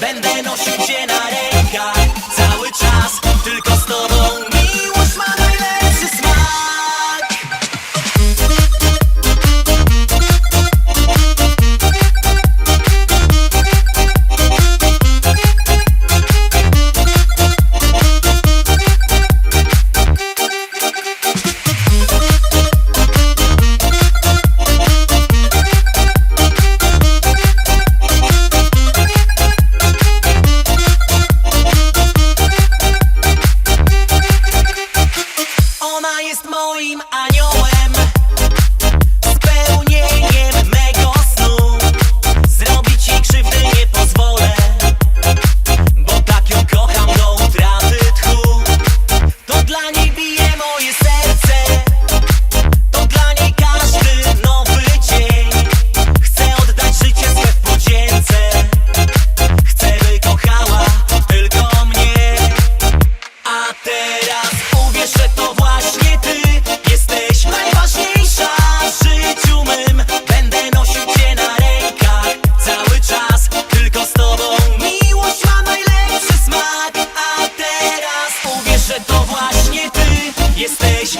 będę nosił cię na teraz uwierz, że to właśnie ty Jesteś najważniejsza w życiu mym. Będę nosił cię na rękach cały czas. Tylko z tobą miłość ma najlepszy smak. A teraz uwierz, że to właśnie ty Jesteś